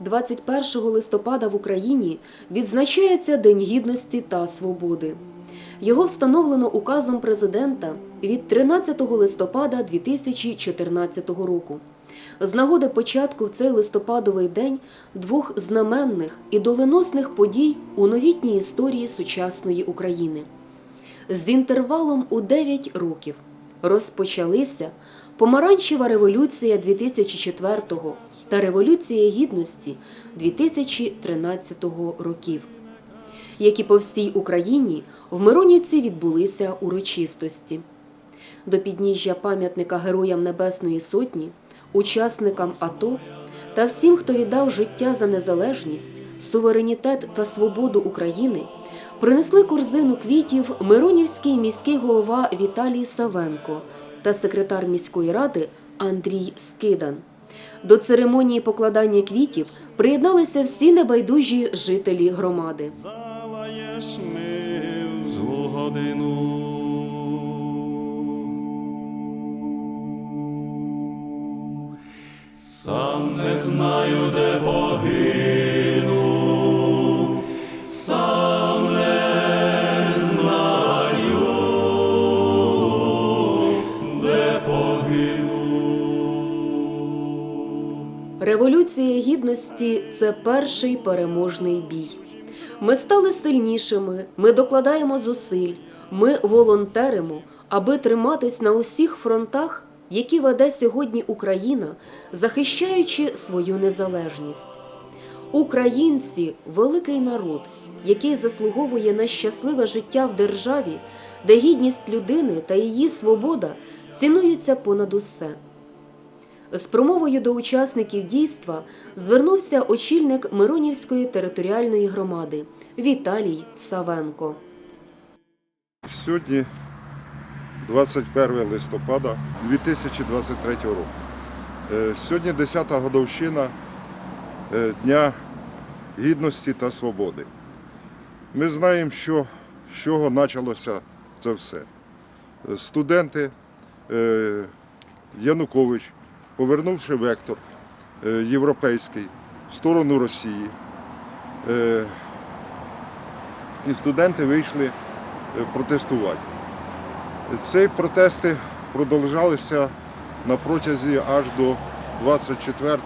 21 листопада в Україні відзначається День Гідності та Свободи. Його встановлено указом президента від 13 листопада 2014 року. З нагоди початку в цей листопадовий день двох знаменних і доленосних подій у новітній історії сучасної України. З інтервалом у 9 років розпочалися Помаранчева революція 2004-го та Революція Гідності 2013 років, які по всій Україні в Миронівці відбулися урочистості. До підніжжя пам'ятника Героям Небесної Сотні, учасникам АТО та всім, хто віддав життя за незалежність, суверенітет та свободу України, принесли корзину квітів Миронівський міський голова Віталій Савенко та секретар міської ради Андрій Скидан. До церемонії покладання квітів приєдналися всі небайдужі жителі громади. Залаєш ми в злу годину. Сам не знаю, де погину, гідності це перший переможний бій. Ми стали сильнішими, ми докладаємо зусиль, ми волонтеримо, аби триматись на усіх фронтах, які веде сьогодні Україна, захищаючи свою незалежність. Українці великий народ, який заслуговує на щасливе життя в державі, де гідність людини та її свобода цінуються понад усе. З промовою до учасників дійства звернувся очільник Миронівської територіальної громади Віталій Савенко. Сьогодні 21 листопада 2023 року. Е, Сьогодні 10-та годовщина е, Дня Гідності та Свободи. Ми знаємо, що, з чого почалося це все. Е, Студенти Янукович, повернувши вектор е, європейський в сторону Росії, е, і студенти вийшли е, протестувати. Ці протести продовжалися на протязі аж до 24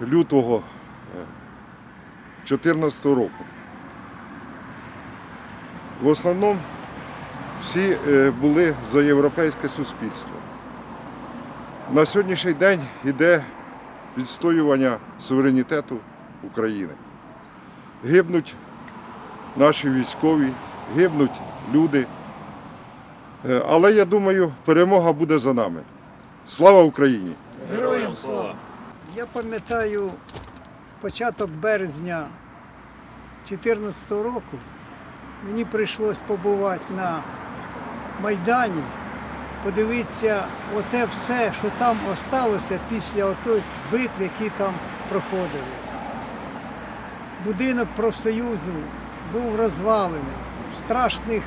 лютого 2014 року. В основному всі були за європейське суспільство. На сьогоднішній день йде відстоювання суверенітету України. Гибнуть наші військові, гибнуть люди. Е, Але я думаю, перемога буде за нами. Слава Україні! Героям слава! Я пам'ятаю початок березня 2014 року. Мені прийшлось побувати на Майдані, подивитися оте все, що там осталося після отої битви, які там проходили. Будинок профсоюзу був розвалений в страшних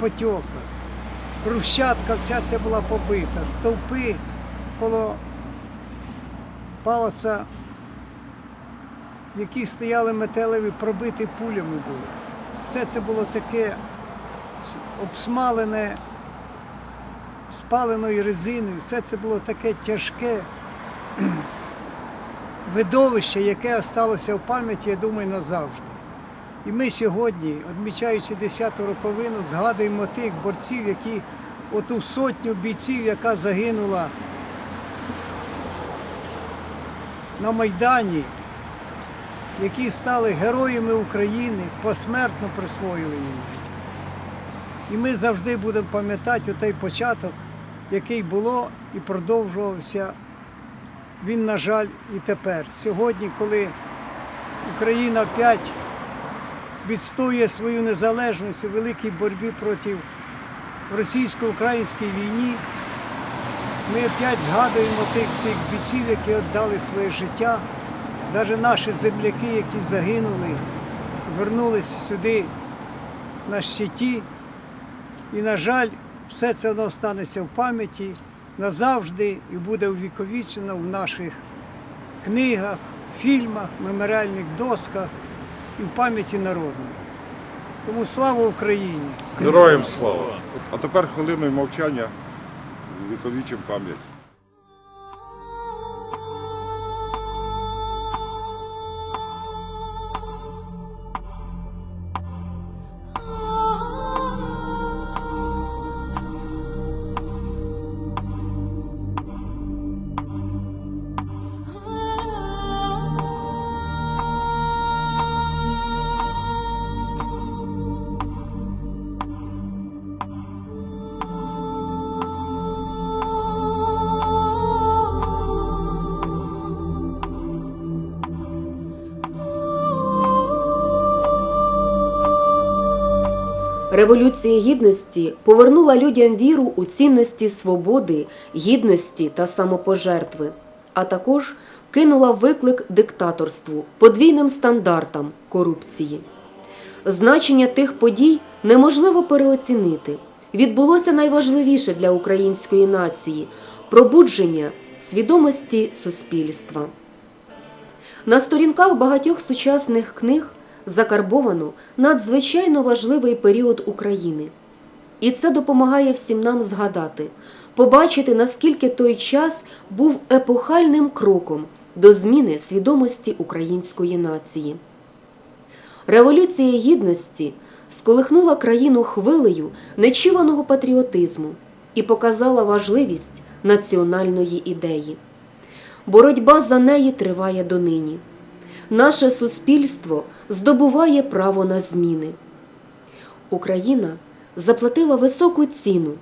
потьоках. Брусчатка вся ця була побита, стовпи коло палаца, в якій стояли металеві, пробиті пулями були. Все це було таке обсмалене спаленою резиною, все це було таке тяжке видовище, яке осталося в пам'яті, я думаю, назавжди. І ми сьогодні, відмічаючи 10-ту роковину, згадуємо тих борців, які оту сотню бійців, яка загинула на Майдані, які стали героями України, посмертно присвоїли її. І ми завжди будемо пам'ятати той початок, який було і продовжувався. Він, на жаль, і тепер. Сьогодні, коли Україна опять відстоює свою незалежність у великій боротьбі проти російсько-українській війні, ми опять згадуємо тих всіх бійців, які віддали своє життя, навіть наші земляки, які загинули, вернулись сюди на щиті. І, на жаль, все це воно останеться в пам'яті назавжди і буде увіковічено в наших книгах, фільмах, меморіальних досках і в пам'яті народної. Тому слава Україні! Героям слава! А тепер хвилиною мовчання віковічим пам'ять. Революція гідності повернула людям віру у цінності свободи, гідності та самопожертви, а також кинула виклик диктаторству, подвійним стандартам корупції. Значення тих подій неможливо переоцінити. Відбулося найважливіше для української нації пробудження свідомості суспільства. На сторінках багатьох сучасних книг закарбовано надзвичайно важливий період України. І це допомагає всім нам згадати, побачити, наскільки той час був епохальним кроком до зміни свідомості української нації. Революція гідності сколихнула країну хвилею нечуваного патріотизму і показала важливість національної ідеї. Боротьба за неї триває донині. Наше суспільство здобуває право на зміни. Україна заплатила високу ціну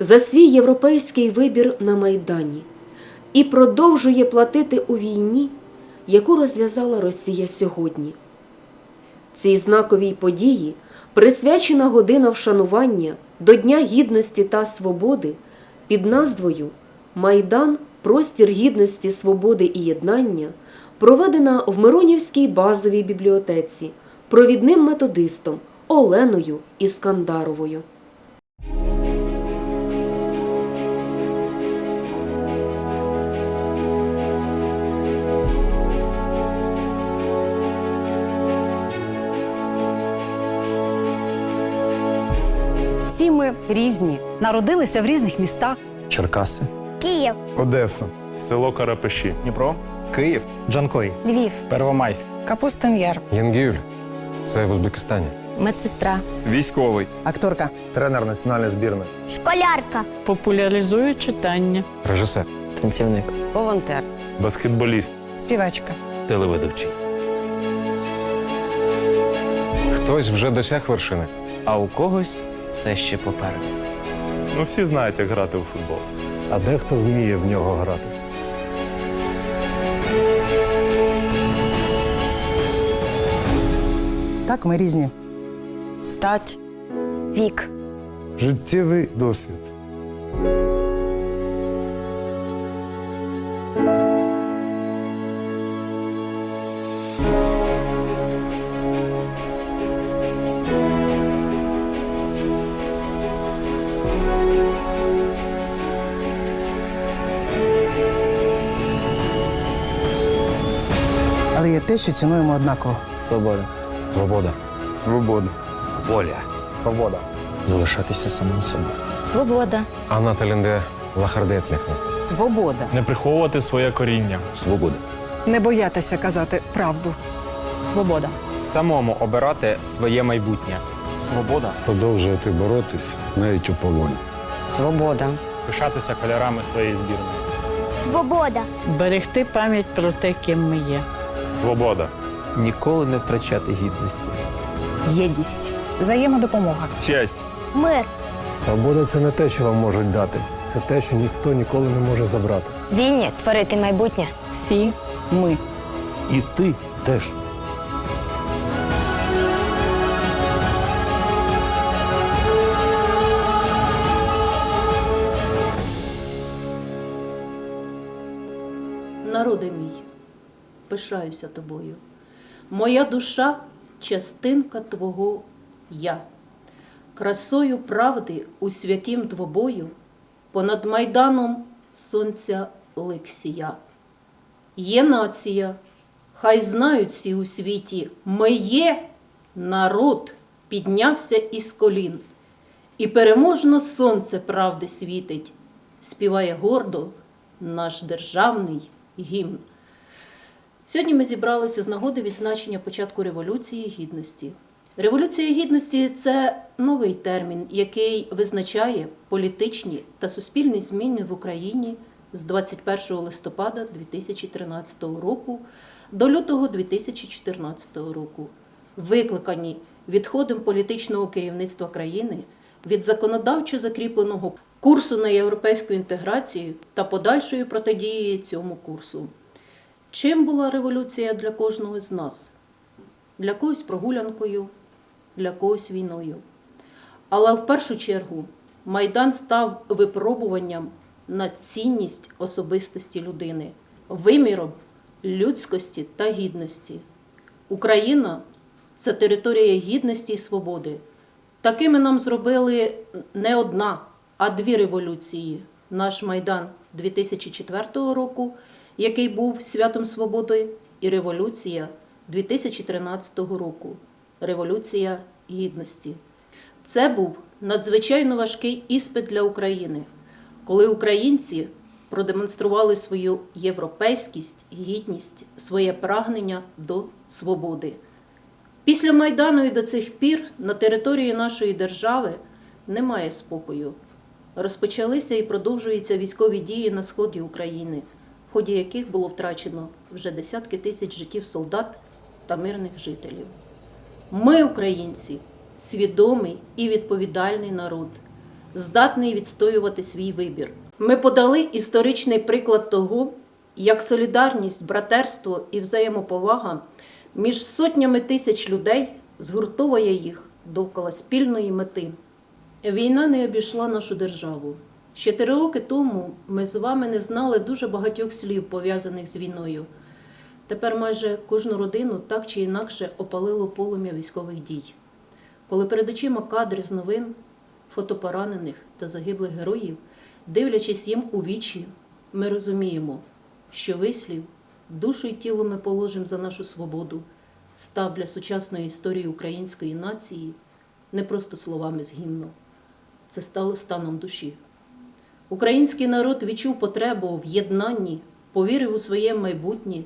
за свій європейський вибір на Майдані і продовжує платити у війні, яку розв'язала Росія сьогодні. Цій знаковій події присвячена година вшанування до Дня гідності та свободи під назвою Майдан Простір гідності, свободи і єднання проведена в Миронівській базовій бібліотеці провідним методистом Оленою Іскандаровою. Всі ми різні, народилися в різних містах. Черкаси, Київ, Одеса, Село Карапеші. Дніпро, Київ, Джанкой, Львів, Первомайськ, Капустин-Яр, Янгюль. Це в Узбекистані. медсестра, Військовий. Акторка, Тренер національної збірної. школярка, Популяризує читання. Режисер. танцівник, Волонтер. Баскетболіст. співачка. Телеведучий. Хтось вже досяг вершини. а у когось все ще попереду. Ну всі знають, як грати у футбол. А дехто вміє в нього грати. Так ми різні. Стать. Вік, Життєвий досвід. Але є те, що цінуємо однаково. Свобода. Свобода. Свобода. Воля. Свобода. Залишатися самим собою. свобода, Анна Талінде Лахардетміхне. Свобода. Не приховувати своє коріння. Свобода. Не боятися казати правду. Свобода. Самому обирати своє майбутнє. Свобода. Продовжувати боротись навіть у полоні. Свобода. Пишатися кольорами своєї збірної. свобода, Берегти пам'ять про те, ким ми є. Свобода. Ніколи не втрачати гідності. Єдність. взаємодопомога, Честь. мир, Свобода це не те, що вам можуть дати. Це те, що ніхто ніколи не може забрати. вільні творити майбутнє. Всі ми. І ти теж. Народи мій, пишаюся тобою. Моя душа частинка твого я. Красою правди у святім двобою понад майданом сонця лик сія. Є нація, Хай знають всі у світі, ми є народ, піднявся із колін, і переможно сонце правди світить, співає гордо наш державний гімн. Сьогодні ми зібралися з нагоди відзначення початку Революції Гідності. Революція Гідності це новий термін, який визначає політичні та суспільні зміни в Україні з 21 листопада 2013 року до лютого 2014 року, викликані відходом політичного керівництва країни від законодавчо закріпленого курсу на європейську інтеграцію та подальшою протидією цьому курсу. Чим була революція для кожного з нас? Для когось прогулянкою, для когось війною. Але в першу чергу Майдан став випробуванням на цінність особистості людини, виміром людськості та гідності. Україна це територія гідності і свободи. Такими нам зробили не одна, а дві революції. Наш Майдан 2004 року, який був святом свободи, і революція 2013 року Революція Гідності. Це був надзвичайно важкий іспит для України, коли українці продемонстрували свою європейськість, гідність, своє прагнення до свободи. Після Майдану і до цих пір на території нашої держави немає спокою. Розпочалися і продовжуються військові дії на сході України, ході яких було втрачено вже десятки тисяч життів солдат та мирних жителів. Ми, українці, свідомий і відповідальний народ, здатний відстоювати свій вибір. Ми подали історичний приклад того, як солідарність, братерство і взаємоповага між сотнями тисяч людей згуртовує їх довкола спільної мети. Війна не обійшла нашу державу. Ще три роки тому ми з вами не знали дуже багатьох слів, пов'язаних з війною. Тепер майже кожну родину так чи інакше опалило полум'я військових дій. Коли перед очима кадри з новин, фото поранених та загиблих героїв, дивлячись їм у вічі, ми розуміємо, що вислів душу й тіло ми положимо за нашу свободу, став для сучасної історії української нації не просто словами з гімну. Це стало станом душі. Український народ відчув потребу в єднанні, повірив у своє майбутнє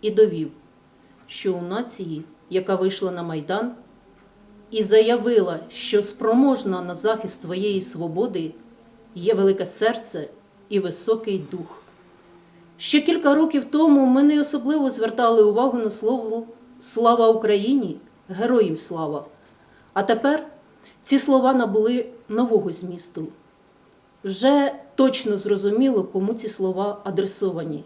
і довів, що у нації, яка вийшла на Майдан і заявила, що спроможна на захист своєї свободи, є велике серце і високий дух. Ще кілька років тому ми не особливо звертали увагу на слово Слава Україні, героїв слава. А тепер ці слова набули нового змісту. Вже точно зрозуміло, кому ці слова адресовані.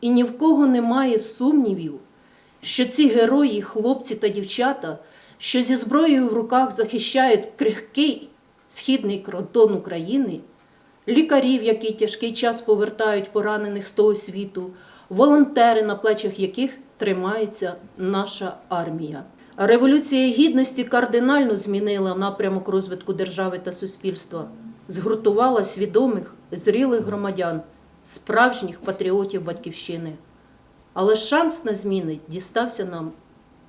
І ні в кого немає сумнівів, що ці герої, хлопці та дівчата, що зі зброєю в руках захищають крихкий східний кордон України, лікарів, які тяжкий час повертають поранених з того світу, волонтери, на плечах яких тримається наша армія. Революція гідності кардинально змінила напрямок розвитку держави та суспільства, згуртувала свідомих, зрілих громадян, справжніх патріотів Батьківщини. Але шанс на зміни дістався нам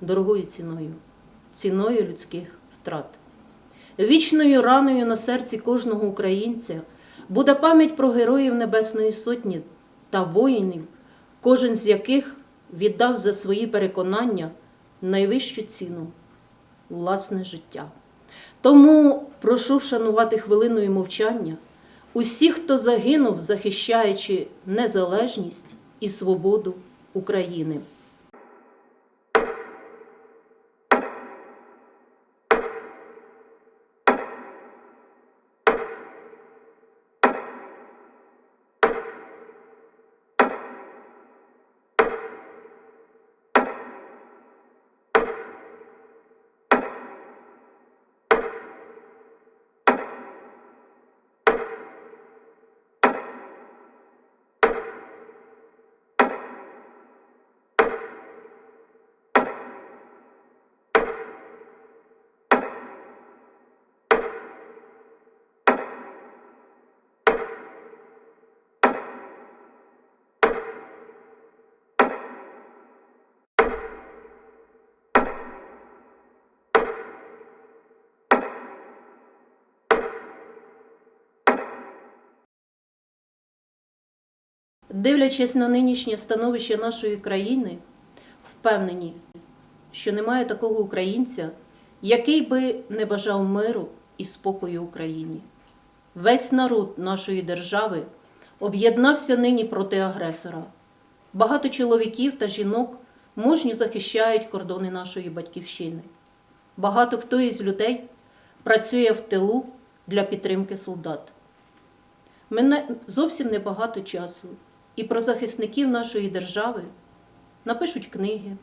дорогою ціною, ціною людських втрат. Вічною раною на серці кожного українця буде пам'ять про героїв Небесної Сотні та воїнів, кожен з яких віддав за свої переконання найвищу ціну власне життя. Тому прошу вшанувати хвилиною мовчання усіх, хто загинув, захищаючи незалежність і свободу України. Дивлячись на нинішнє становище нашої країни, впевнені, що немає такого українця, який би не бажав миру і спокою Україні. Весь народ нашої держави об'єднався нині проти агресора. Багато чоловіків та жінок мужньо захищають кордони нашої батьківщини. Багато хто із людей працює в тилу для підтримки солдат. Мене зовсім небагато часу, і про захисників нашої держави напишуть книги,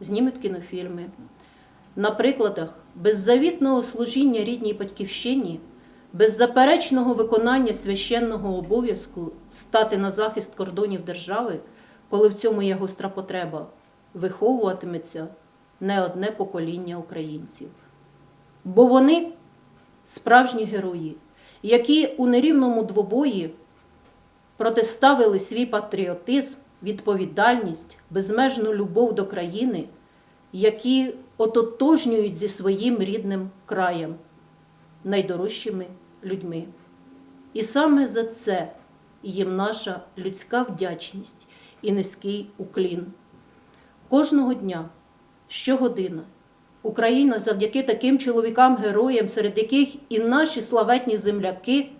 знімуть кінофільми. На прикладах беззавітного служіння рідній батьківщині, беззаперечного виконання священного обов'язку стати на захист кордонів держави, коли в цьому є гостра потреба, виховуватиметься не одне покоління українців. Бо вони справжні герої, які у нерівному двобої протиставили свій патріотизм, відповідальність, безмежну любов до країни, які ототожнюють зі своїм рідним краєм, найдорожчими людьми. І саме за це їм наша людська вдячність і низький уклін. Кожного дня, щогодина, Україна завдяки таким чоловікам-героям, серед яких і наші славетні земляки,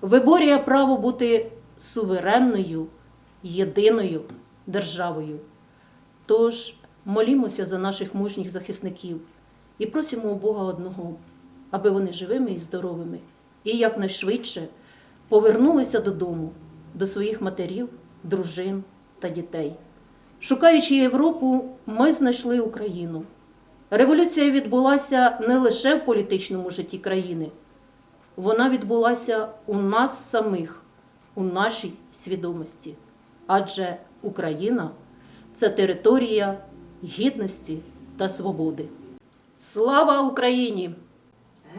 виборює право бути суверенною, єдиною державою. Тож молімося за наших мужніх захисників і просимо у Бога одного, аби вони живими і здоровими і якнайшвидше повернулися додому, до своїх матерів, дружин та дітей. Шукаючи Європу, ми знайшли Україну. Революція відбулася не лише в політичному житті країни, вона відбулася у нас самих, у нашій свідомості. Адже Україна це територія гідності та свободи. Слава Україні!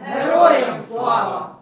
Героям слава!